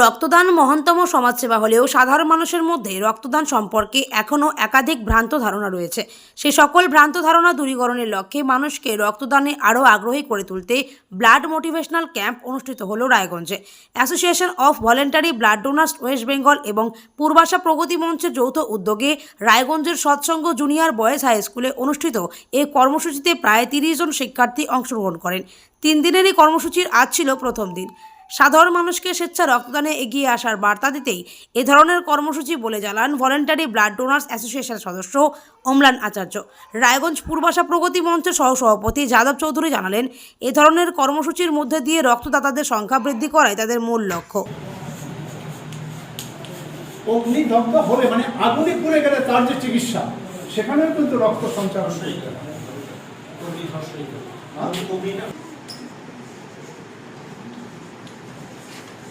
রক্তদান মহানতম সমাজসেবা হলেও সাধারণ মানুষের মধ্যে রক্তদান সম্পর্কে এখনও একাধিক ভ্রান্ত ধারণা রয়েছে। সেই সকল ভ্রান্ত ধারণা দূরীকরণের লক্ষ্যে মানুষকে রক্তদানে আরও আগ্রহী করে তুলতে ব্লাড মোটিভেশনাল ক্যাম্প অনুষ্ঠিত হল রায়গঞ্জে। Association of voluntary blood donors West Bengal এবং পূর্বাশা প্রগতি মঞ্চের যৌথ উদ্যোগে রায়গঞ্জের সৎসঙ্গ জুনিয়র বয়েজ হাই স্কুলে অনুষ্ঠিত এই কর্মসূচিতে প্রায় তিরিশ জন শিক্ষার্থী অংশগ্রহণ করেন। তিন দিনের এই কর্মসূচির আজ ছিল প্রথম দিন। সাধারণ মানুষকে স্বেচ্ছা রক্তদানে এগিয়ে আসার বার্তা দিতেই এ ধরনের কর্মসূচি বলে জানান ভলেন্টারি ব্লাড ডোনার্স অ্যাসোসিয়েশন সদস্য অম্লান আচার্য। রায়গঞ্জ পূর্বাশা প্রগতি মঞ্চের সহসভাপতি যাদব চৌধুরী জানালেন এ ধরনের কর্মসূচির মধ্যে দিয়ে রক্তদাতাদের সংখ্যা বৃদ্ধি করাই তাদের মূল লক্ষ্য। অগ্নিদগ্ধ হলে মানে আগুনে পুড়ে গেলে তার যে চিকিৎসা সেখানেও কিন্তু রক্ত সঞ্চালন করতে হয়।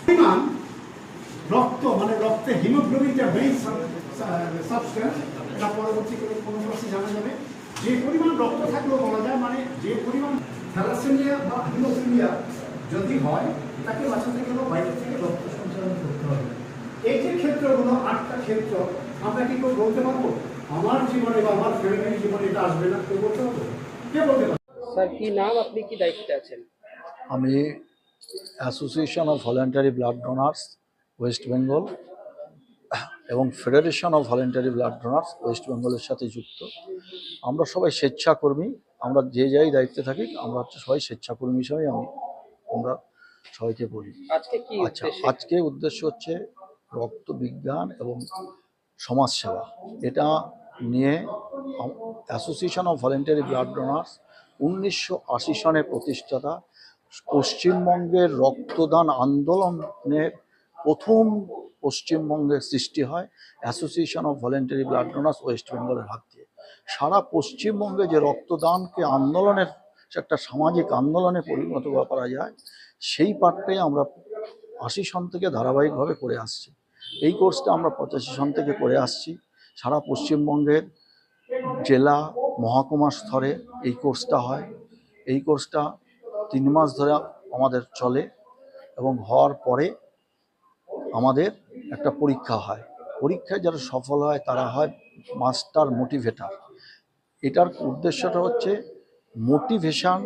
পরিমাণ রক্ত মানে রক্তে হিমোগ্লোবিনটা মেইন সাবস্টেন্স এটা পরবর্তীকালে কোনো ক্লাসে জানা যাবে। যে পরিমাণ রক্ত থাকলেও বলা যায় মানে যে পরিমাণ থ্যালাসেমিয়া বা হিমোফিলিয়া যদি হয় তাকে বাঁচাতে গেলেও বাইরে থেকে রক্ত সঞ্চালন করতে হবে। এই যে ক্ষেত্রগুলো আটটা ক্ষেত্র আমরা কি করে বলতে পারব? আমার জীবনে বা আমার ফ্যামিলির জীবনে এটা আসবে না কেউ বলতে পারব? কে বলতে পারবে? স্যার কি নাম? আপনি কি দায়িত্বে আছেন? আমি association of voluntary blood donors West Bengal এবং federation of voluntary blood donors West বেঙ্গলের সাথে যুক্ত। আমরা সবাই স্বেচ্ছাকর্মী আমরা যে যাই দায়িত্বে থাকি আমরা হচ্ছে সবাই স্বেচ্ছাকর্মী হিসাবে আমি আমরা সবাইকে বলি। আচ্ছা আজকে উদ্দেশ্য হচ্ছে রক্ত বিজ্ঞান এবং সমাজসেবা। এটা নিয়ে association of voluntary blood donors উনিশশো আশি সনে প্রতিষ্ঠাতা পশ্চিমবঙ্গের রক্তদান আন্দোলনের প্রথম পশ্চিমবঙ্গের সৃষ্টি হয় association of voluntary blood donors West বেঙ্গলের হাত দিয়ে। সারা পশ্চিমবঙ্গে যে রক্তদানকে আন্দোলনের একটা সামাজিক আন্দোলনে পরিণত করা যায়, সেই পাঠটাই আমরা আশি সন থেকে ধারাবাহিকভাবে করে আসছি। এই কোর্সটা আমরা পঁচাশি সন থেকে করে আসছি। সারা পশ্চিমবঙ্গের জেলা মহকুমা স্তরে এই কোর্সটা হয়। এই কোর্সটা তিন মাস ধরে আমাদের চলে এবং হওয়ার পরে আমাদের একটা পরীক্ষা হয়। পরীক্ষায় যারা সফল হয়, তারা হয় মাস্টার মোটিভেটার। এটার উদ্দেশ্যটা হচ্ছে মোটিভেশান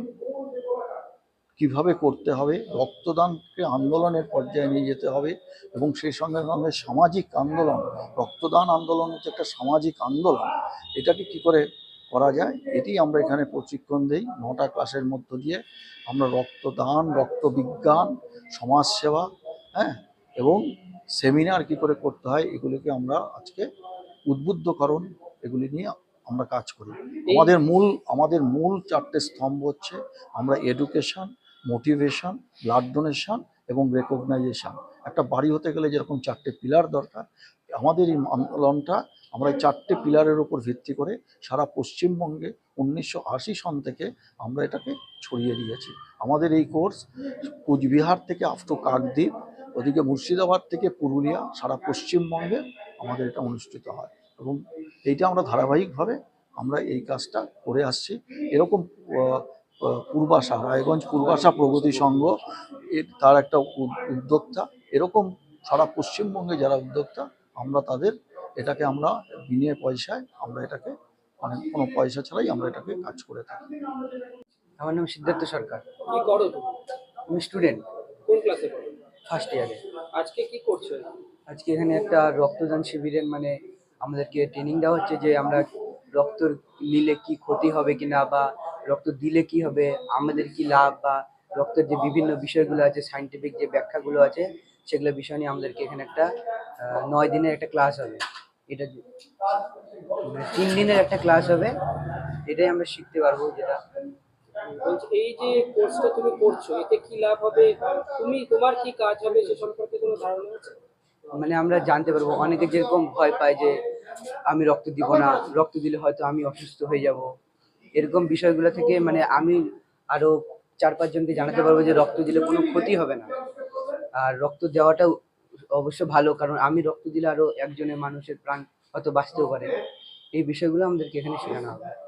কীভাবে করতে হবে, রক্তদানকে আন্দোলনের পর্যায়ে নিয়ে যেতে হবে এবং সেই সঙ্গে সঙ্গে সামাজিক আন্দোলন। রক্তদান আন্দোলন হচ্ছে একটা সামাজিক আন্দোলন। এটাকে কি করে করা যায়। এটি আমরা এখানে প্রশিক্ষণ দেই। নটা ক্লাসের মধ্য দিয়ে আমরা রক্তদান রক্তবিজ্ঞান সমাজসেবা হ্যাঁ এবং সেমিনার কি করে করতে হয় এগুলিকে আমরা আজকে উদ্বুদ্ধকরণ এগুলি নিয়ে আমরা কাজ করি। আমাদের মূল আমাদের মূল চারটে স্তম্ভ হচ্ছে আমরা এডুকেশন মোটিভেশন ব্লাড ডোনেশন এবং রেকগনাইজেশন একটা বাড়ি হতে গেলে যেরকম চারটে পিলার দরকার আমাদের এই আন্দোলনটা আমরা এই চারটে পিলারের উপর ভিত্তি করে সারা পশ্চিমবঙ্গে উনিশশো আশি সন থেকে আমরা এটাকে ছড়িয়ে দিয়েছি। আমাদের এই কোর্স কুচবিহার থেকে আফটো কাকদ্বীপ, ওদিকে মুর্শিদাবাদ থেকে পুরুলিয়া, সারা পশ্চিমবঙ্গে আমাদের এটা অনুষ্ঠিত হয়। এবং এইটা আমরা ধারাবাহিকভাবে আমরা এই কাজটা করে আসছি। এরকম পূর্বাশা, রায়গঞ্জ পূর্বাশা প্রগতি সংঘ, এর তার একটা উদ্যোক্তা। এরকম সারা পশ্চিমবঙ্গে যারা উদ্যোক্তা, আমরা তাদের এটাকে আমরা বিনিয়ে পয়সায় আমরা এটাকে মানে কোনো পয়সা ছাড়াই আমরা এটাকে কাজ করে থাকি। আমার নাম সিদ্ধার্থ সরকার। কি করো তুমি? আমি স্টুডেন্ট কোন ক্লাসে পড়ো? ফার্স্ট ইয়ারে আজকে কি করছ? আজকে এখানে একটা রক্তদান শিবিরের মানে আমাদেরকে ট্রেনিং দেওয়া হচ্ছে যে আমরা রক্ত নিলে কি ক্ষতি হবে কিনা বা রক্ত দিলে কি হবে আমাদের কি লাভ বা রক্তের যে বিভিন্ন বিষয়গুলো আছে সাইন্টিফিক যে ব্যাখ্যাগুলো আছে সেগুলো বিষয় নিয়ে আমাদেরকে এখানে একটা আহ, নয় দিনের একটা ক্লাস হবে। এটা মানে তিন দিনের একটা ক্লাস হবে। এটাই আমরা শিখতে পারব যেটা। এই যে কোর্সটা তুমি করছ এতে কি লাভ হবে? তুমি তোমার কি কাজ হবে সে সম্পর্কে কোনো ধারণা আছে? মানে আমরা জানতে পারব। অনেকে যেরকম ভয় পায় যে আমি রক্ত দিব না। রক্ত দিলে হয়তো আমি অসুস্থ হয়ে যাব। এরকম বিষয়গুলো থেকে মানে আমি আরও চার পাঁচজনকে জানাতে পারব যে রক্ত দিলে কোনো ক্ষতি হবে না। আর রক্ত দেওয়াটা অবশ্য ভালো, কারণ আমি রক্ত দিলে আরও একজনের মানুষের প্রাণ হয়তো বাঁচতেও পারে। এই বিষয়গুলো আমাদেরকে এখানে শেখানো হবে।